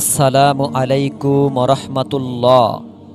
আসসালামু আলাইকুম রহমাতুল্লাহ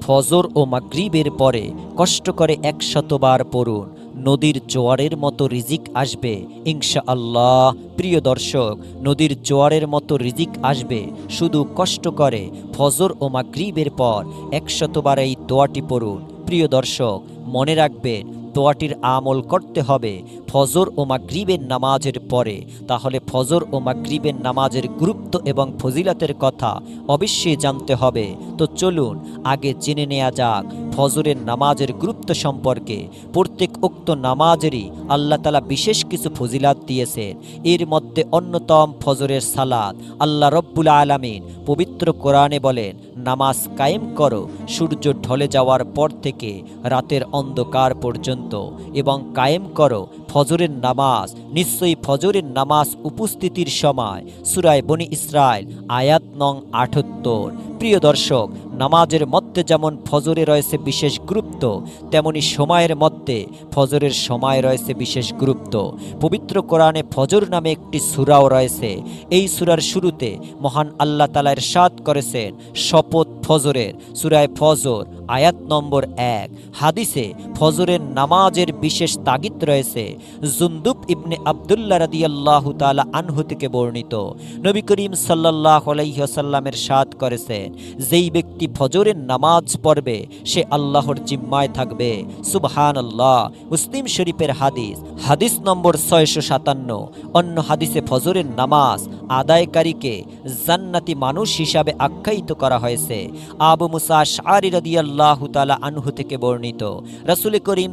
ফজর ও মাগরিবের পরে কষ্ট করে একশতবার পড়ুন। নদীর জোয়ারের মতো রিজিক আসবে ইনশা আল্লাহ প্রিয় দর্শক, নদীর জোয়ারের মতো রিজিক আসবে, শুধু কষ্ট করে ফজর ও মাগরিবের পর একশতবার এই দোয়াটি পড়ুন। প্রিয় দর্শক, মনে রাখবেন, দোয়াটির আমল করতে হবে ফজর ও মাগরিবের নামাজের পরে। তাহলে ফজর ও মাগরিবের নামাজের গুরুত্ব এবং ফজিলাতের কথা অবশ্যই জানতে হবে। তো চলুন, আগে জেনে নেওয়া যাক ফজরের নামাজের গুরুত্ব সম্পর্কে। প্রত্যেক উক্ত নামাজেরই আল্লাহ তালা বিশেষ কিছু ফজিলাত দিয়েছেন। এর মধ্যে অন্যতম ফজরের সালাদ আল্লাহ রব্বুল আলামিন পবিত্র কোরআনে বলেন, নামাজ কায়েম করো, সূর্য ঢলে যাওয়ার পর থেকে রাতের অন্ধকার পর্যন্ত এবং কায়েম করো ফজরের নামাজ, নিশ্চয়ই ফজরের নামাজ উপস্থিতির সময়। সুরায় বনি ইসরায়েল আয়াত নং আটাত্তর। প্রিয় দর্শক নামাজের মধ্যে যেমন ফজরে রয়েছে বিশেষ গুরুত্ব, তেমনি সময়ের মধ্যে ফজরের সময় রয়েছে বিশেষ গুরুত্ব। পবিত্র কোরআনে ফজর নামে একটি সুরাও রয়েছে। এই সুরার শুরুতে মহান আল্লাহ তালা সাদ করেছেন, শপথ ফজরের, সুরায় ফজর, আয়াত নম্বর এক। হাদিসে ফজরের নামাজের বিশেষ তাগিদ রয়েছে, জুন্দুব ইবনে আবদুল্লাহ রাদি আল্লাহ তালা আনহু থেকে বর্ণিত। নবী করিম সাল্লাহ আলাইসাল্লামের সাদ করেছেন, যেই ব্যক্তি ফজরের নামাজ পড়বে, সে আল্লাহর জিম্মায় থাকবে। সুবহান আল্লাহ মুসলিম শরীফের হাদিস হাদিস নম্বর ছয়শো সাতান্ন। অন্য হাদিসে ফজরের নামাজ আদায়কারীকে জান্নাতি মানুষ হিসাবে আখ্যায়িত করা হয়েছে। আবু মুসা শারি রাদিয়াল্লাহু তাআলা আনহু থেকে বর্ণিত। রাসূল করিম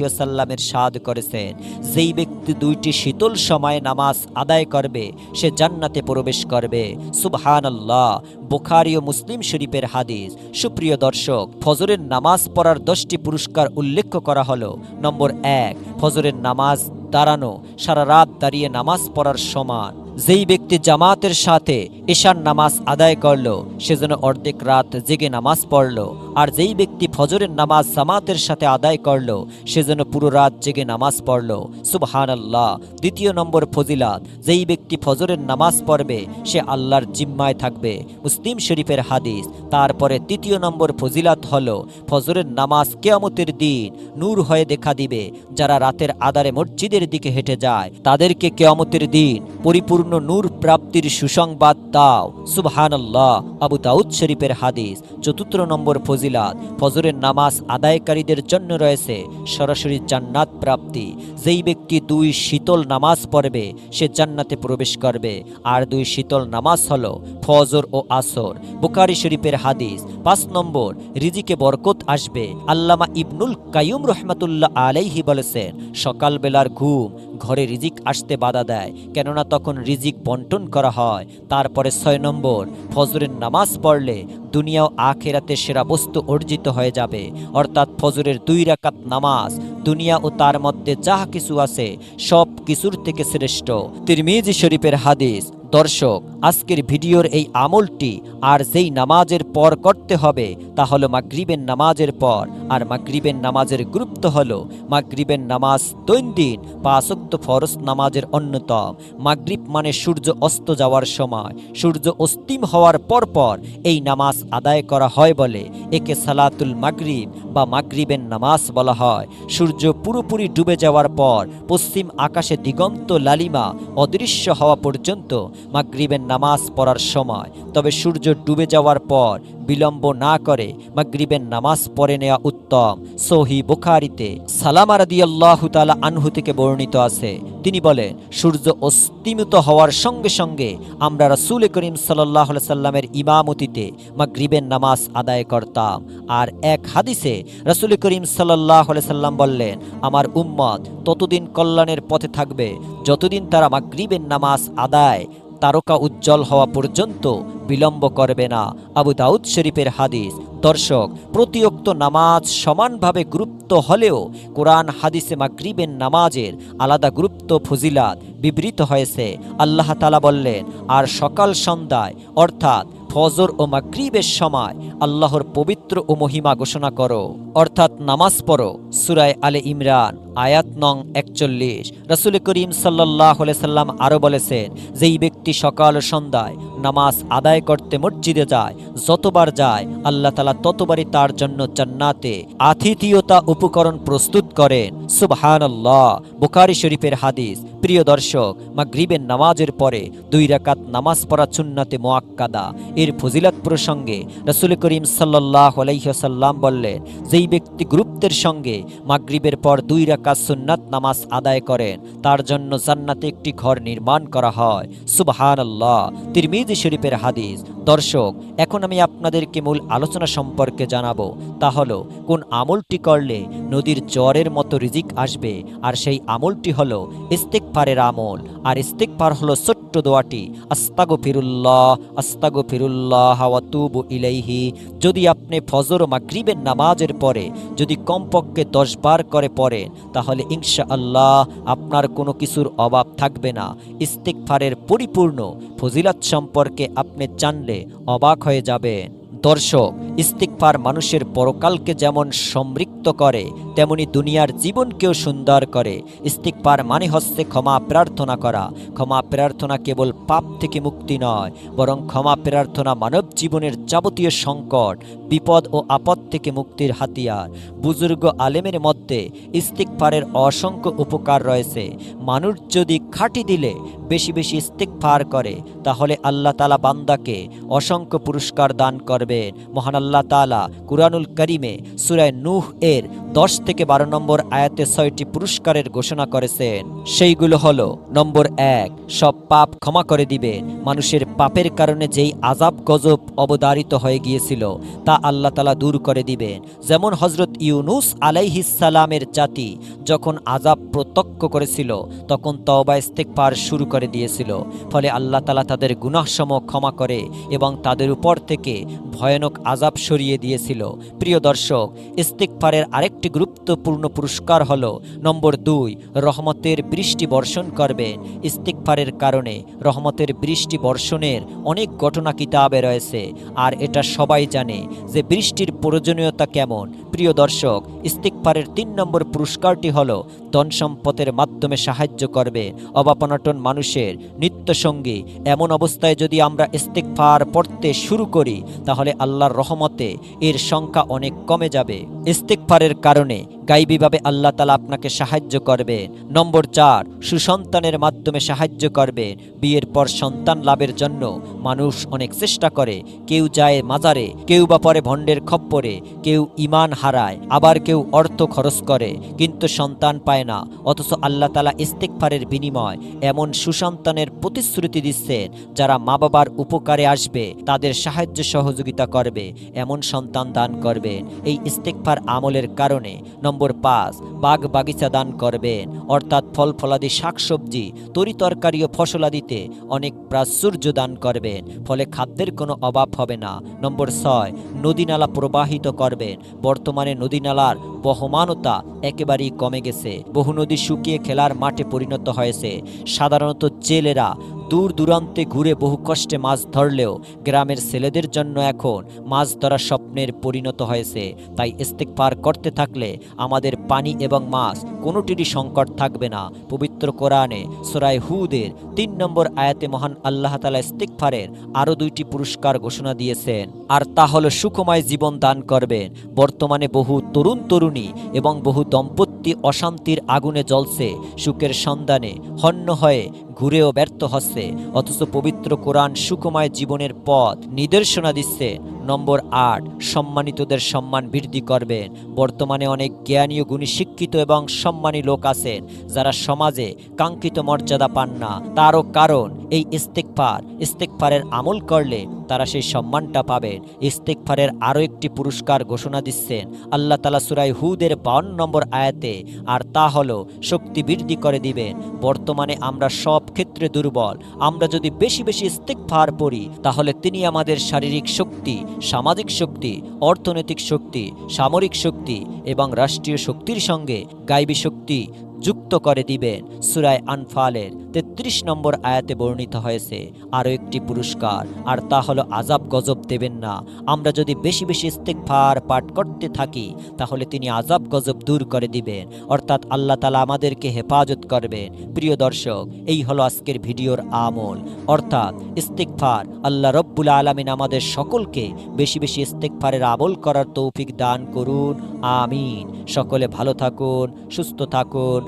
ওয়াসাল্লামের সাদ করেছেন, যেই ব্যক্তি দুইটি শীতল সময়ে নামাজ আদায় করবে, সে জান্নাতে প্রবেশ করবে। সুবহানাল্লাহ। বুখারী ও মুসলিম শরীফের হাদিস। সুপ্রিয় দর্শক, ফজরের নামাজ পড়ার দশটি পুরস্কার উল্লেখ করা হলো। নম্বর এক, ফজরের নামাজ দাঁড়ানো, সারা রাত দাঁড়িয়ে নামাজ পড়ার সমান। যেই ব্যক্তি জামাতের সাথে এশার নামাজ আদায় করল, সে যেন অর্ধেক রাত জেগে নামাজ পড়ল। আর যেই ব্যক্তি ফজরের নামাজ জামাতের সাথে আদায় করল, সে যেন পুরো রাত জেগে নামাজ পড়ল। সুবহান আল্লাহ দ্বিতীয় নম্বর ফজিলাত, যেই ব্যক্তি ফজরের নামাজ পড়বে, সে আল্লাহর জিম্মায় থাকবে। মুসলিম শরীফের হাদিস। তারপরে তৃতীয় নম্বর ফজিলাত হল, ফজরের নামাজ কেয়ামতের দিন নূর হয়ে দেখা দিবে। যারা রাতের আদারে মসজিদের দিকে হেঁটে যায়, তাদেরকে কেয়ামতের দিন পরিপূর্ণ নূর প্রাপ্তির সুসংবাদ দাও। সুবহান আল্লাহ আবু দাউদ শরীফের হাদিস। চতুর্থ নম্বর ফজিলাত। ফজরের নামাজ আদায়কারীদের জন্য রয়েছে। সরাসরি জান্নাত প্রাপ্তি। যেই ব্যক্তি দুই শীতল নামাজ পড়বে, সে জান্নাতে প্রবেশ করবে। আর দুই শীতল নামাজ হলো ফজর ও আসর। বুকারি শরীফের হাদিস। পাঁচ নম্বর, রিজিকে বরকত আসবে। আল্লামা ইবনুল কায়ুম রহমাতুল্লাহ আলাইহি বলেছেন, সকালবেলার ঘুম ঘরে রিজিক আসতে বাধা দেয়, কেননা তখন রিজিক বন্টন করা হয়। তারপরে ছয় নম্বর, ফজরের নামাজ পড়লে দুনিয়াও আখেরাতে সেরা বস্তু অর্জিত হয়ে যাবে। অর্থাৎ ফজরের দুই রাকাত নামাজ, দুনিয়া ও তার মধ্যে যাহা কিছু আছে সব কিছুর থেকে শ্রেষ্ঠ। তিরমিজি শরীফের হাদিস দর্শক, আজকের ভিডিওর এই আমলটি আর যেই নামাজের পর করতে হবে তা হলো মাগরিবের নামাজের পর। আর মাগরিবের নামাজের গুরুত্ব হলো মাগরিবের নামাজ দৈনন্দিন পাঁচক্ত ফরজ নামাজের অন্যতম। মাগরিব মানে সূর্য অস্ত যাওয়ার সময়। সূর্য অস্তিম হওয়ার পর পর এই নামাজ আদায় করা হয় বলে একে সালাতুল মাগরিব বা মাগরিবের নামাজ বলা হয়। সূর্য পুরোপুরি ডুবে যাওয়ার পর পশ্চিম আকাশে দিগন্ত লালিমা অদৃশ্য হওয়া পর্যন্ত মাগরিবের নামাজ পড়ার সময়। তবে সূর্য ডুবে যাওয়ার পর বিলম্ব না করে মাগরিবের নামাজ পড়ে নেওয়া উত্তম। সহি বুখারিতে সালামা রাদিয়াল্লাহু তাআলা আনহু থেকে বর্ণিত আছে। তিনি বলেন, সূর্য অস্তিমিত হওয়ার সঙ্গে সঙ্গে আমরা রাসূল করিম সাল্লাহ সাল্লামের ইমামতিতে মাগরিবের নামাজ আদায় করতাম। আর এক হাদিসে রাসূল করিম সাল্লাহ সাল্লাম বললেন, আমার উম্মত ততদিন কল্যাণের পথে থাকবে। যতদিন তারা মাগরিবের নামাজ আদায়, তারকা উজ্জ্বল হওয়া পর্যন্ত বিলম্ব করবে না। আবু দাউদ শরীফের হাদিস। দর্শক, প্রতিয়ক্ত নামাজ সমানভাবে গুরুত্ব হলেও কোরআন, হাদিসে মাগরিবের নামাজের আলাদা গুরুত্ব, ফজিলাত বিবৃত হয়েছে। আল্লাহ তালা বললেন, আর সকাল সন্ধ্যায়, অর্থাৎ ফজর ও মাগরিবের সময় আল্লাহর পবিত্র ও মহিমা ঘোষণা করো। অর্থাৎ নামাজ পড়ো। সুরায় আলে ইমরান। আয়াত নং একচল্লিশ। রসুল করিম সাল্লাহ সাল্লাম আরও বলেছেন, যেই ব্যক্তি সকাল সন্ধ্যায় নামাজ আদায় করতে মসজিদে যায়, যতবার যায়, আল্লাহ তালা ততবারই তার জন্য জান্নাতে আতিথিয়তা উপকরণ প্রস্তুত করেন। সুবহান আল্লাহ বুখারি শরীফের হাদিস, প্রিয় দর্শক, মাগরিবের নামাজের পরে দুই রাকাত নামাজ পড়া সুন্নাতে মোয়াক্কাদা এর ফজিলত প্রসঙ্গে রসুল করিম সাল্লাহ আলাইসাল্লাম বললেন, যেই ব্যক্তি গুরুত্বের সঙ্গে মাগরিবের পর দুই রাকাত সুন্নাত নামাজ আদায় করেন। তার জন্য জান্নাতে একটি ঘর নির্মাণ করা হয়। সুবহান আল্লাহ তিরমিজি শরীফের হাদিস দর্শক, এখন আমি আপনাদেরকে মূল আলোচনা সম্পর্কে জানাব। তা হলো, কোন আমলটি করলে নদীর জ্বরের মতো রিজিক আসবে? আর সেই আমলটি হলো ইস্তেকফারের আমল। আর ইস্তেকফার হলো ছোট্ট দোয়াটি আস্তাগো ফিরুল্লাহ আস্তাগো ফিরুল্লাহ ওয়াতুবু ইলাইহি। যদি আপনি ফজর মাগরিবের নামাজের পরে যদি কমপক্ষে দশ বার করে পড়েন, তাহলে ইনশা আল্লাহ আপনার কোনো কিছুর অভাব থাকবে না। ইস্তেকফারের পরিপূর্ণ ফজিলাত সম্পর্কে আপনি জানলে অবাক হয়ে যাবেন দর্শক ইস্তিকফার মানুষের পরকালকে যেমন সমৃদ্ধ করে তেমনি দুনিয়ার জীবনকেও সুন্দর করে। ইস্তিকফার মানে হচ্ছে ক্ষমা প্রার্থনা করা। ক্ষমা প্রার্থনা কেবল পাপ থেকে মুক্তি নয়, বরং ক্ষমা প্রার্থনা মানব জীবনের যাবতীয় সংকট, বিপদ ও আপদ থেকে মুক্তির হাতিয়ার। বুজুর্গ আলেমের মধ্যে ইস্তিকফারের অসংখ্য উপকার রয়েছে। মানুষ যদি খাঁটি দিলে, বেশি বেশি ইস্তিকফার করে, তাহলে আল্লাহ তালা বান্দাকে অসংখ্য পুরস্কার দান করবেন। মহান আল্লাহ তালা কুরআনুল করিমে সুরায় নুহ এর দশ থেকে বারো নম্বর আয়াতে ছয়টি পুরস্কারের ঘোষণা করেছেন। সেইগুলো হলো, নম্বর এক, সব পাপ ক্ষমা করে দিবেন মানুষের পাপের কারণে যেই আজাব গজব অবদারিত হয়ে গিয়েছিল, তা আল্লাহ তালা দূর করে দিবেন। যেমন হজরত ইউনুস আলাইহিসালামের জাতি যখন আজাব প্রত্যক্ষ করেছিল, তখন তওবা ইস্তেকবার শুরু করে দিয়েছিল। ফলে আল্লাহ তালা তাদের গুনাহসম ক্ষমা করে এবং তাদের উপর থেকে ভয়ানক আজাব সরিয়ে দিয়েছিল। প্রিয় দর্শক ইস্তিকফারের আরেকটি গুরুত্বপূর্ণ পুরস্কার হল নম্বর দুই, রহমতের বৃষ্টি বর্ষণ করবেন ইস্তিকফারের কারণে রহমতের বৃষ্টি বর্ষণের অনেক ঘটনা কিতাবে রয়েছে। আর এটা সবাই জানে যে বৃষ্টির প্রয়োজনীয়তা কেমন প্রিয় দর্শক ইস্তিকফারের তিন নম্বর পুরস্কারটি হল ধন সম্পদের মাধ্যমে সাহায্য করবে অবাপনাটন মানুষের নিত্যসঙ্গী। এমন অবস্থায় যদি আমরা ইস্তিকফার পড়তে শুরু করি, তাহলে আল্লাহর রহমতে এর সংখ্যা অনেক কমে যাবে। ইস্তিকফারের কারণে গাইবীভাবে আল্লাহ তালা আপনাকে সাহায্য করবে। নম্বর চার, সুসন্তানের মাধ্যমে সাহায্য করবে। বিয়ের পর সন্তান লাভের জন্য মানুষ অনেক চেষ্টা করে। কেউ যায় মাজারে, কেউ বা পরে ভণ্ডের খপ্পরে, কেউ ইমান হারায়, আবার কেউ অর্থ খরচ করে, কিন্তু সন্তান পায় না, অথচ আল্লাহ তালা ইস্তেকফারের বিনিময় এমন সুসন্তানের প্রতিশ্রুতি দিচ্ছেন, যারা মা বাবার উপকারে আসবে, তাদের সাহায্য সহযোগিতা করবে, এমন সন্তান দান করবেন। এই ইস্তেকফার আমলের কারণে, নম্বর পাঁচ, বাগ বাগিচা দান করবেন, অর্থাৎ ফল ফলাদি, শাকসবজি, তরি তরকারি ও ফসলাদিতে অনেক প্রাচুর্য দান করবেন, ফলে খাদ্যের কোনো অভাব হবে না। নম্বর ছয়, নদীনালা প্রবাহিত করবেন, বর্তমানে নদীনালার বহমানতা একেবারেই কমে গেছে। বহু নদী শুকিয়ে খেলার মাঠে পরিণত হয়েছে। সাধারণত জেলেরা দূর দূরান্তে ঘুরে বহু কষ্টে মাছ ধরলেও গ্রামের ছেলেদের জন্য এখন মাছ ধরা স্বপ্নের পরিণত হয়েছে। তাই ইস্তেকফার করতে থাকলে আমাদের পানি এবং মাছ কোনোটিরই সংকট থাকবে না। পবিত্র কোরআনে সোরাই হুদের তিন নম্বর আয়াতে মহান আল্লাহ তালা ইস্তেকফারের আরও দুইটি পুরস্কার ঘোষণা দিয়েছেন। আর তা হলো সুখময় জীবন দান করবেন। বর্তমানে বহু তরুণ তরুণী এবং বহু দম্পতি অশান্তির আগুনে জ্বলছে। সুখের সন্ধানে হন্য হয়ে ঘুরেও ব্যর্থ হচ্ছে। অথচ পবিত্র কোরআন সুখময় জীবনের পথ নিদর্শনা দিচ্ছে। নম্বর আট, সম্মানিতদের সম্মান বৃদ্ধি করবেন। বর্তমানে অনেক জ্ঞানী গুণী শিক্ষিত এবং সম্মানী লোক আছেন, যারা সমাজে কাঙ্ক্ষিত মর্যাদা পান না। তারও কারণ, এই ইস্তেকফার, ইস্তেকফারের আমল করলে তারা সেই সম্মানটা পাবেন। ইস্তেকফারের আরও একটি পুরস্কার ঘোষণা দিচ্ছেন আল্লাহ তালা সুরাই হুদের বাউন্ন নম্বর আয়াতে, আর তা হলো, শক্তি বৃদ্ধি করে দিবেন। বর্তমানে আমরা সব ক্ষেত্রে দুর্বল। আমরা যদি বেশি বেশি ইস্তেকফার পড়ি, তাহলে তিনি আমাদের শারীরিক শক্তি সামাজিক শক্তি অর্থনৈতিক শক্তি সামরিক শক্তি এবং রাষ্ট্রীয় শক্তির সঙ্গে গাইবী শক্তি যুক্ত করে দিবেন। সুরায় আনফালের তেত্রিশ নম্বর আয়াতে বর্ণিত হয়েছে, আরও একটি পুরস্কার, আর তা হলো আজাব গজব দেবেন না। আমরা যদি বেশি বেশি ইস্তেকফার পাঠ করতে থাকি, তাহলে তিনি আজাব গজব দূর করে দিবেন। অর্থাৎ আল্লাহ তালা আমাদেরকে হেফাজত করবেন। প্রিয় দর্শক, এই হলো আজকের ভিডিওর আমল। অর্থাৎ ইস্তেকফার আল্লাহ রব্বুল আলমিন আমাদের সকলকে বেশি বেশি ইস্তেকফারের আমল করার তৌফিক দান করুন। আমিন। সকলে ভালো থাকুন, সুস্থ থাকুন।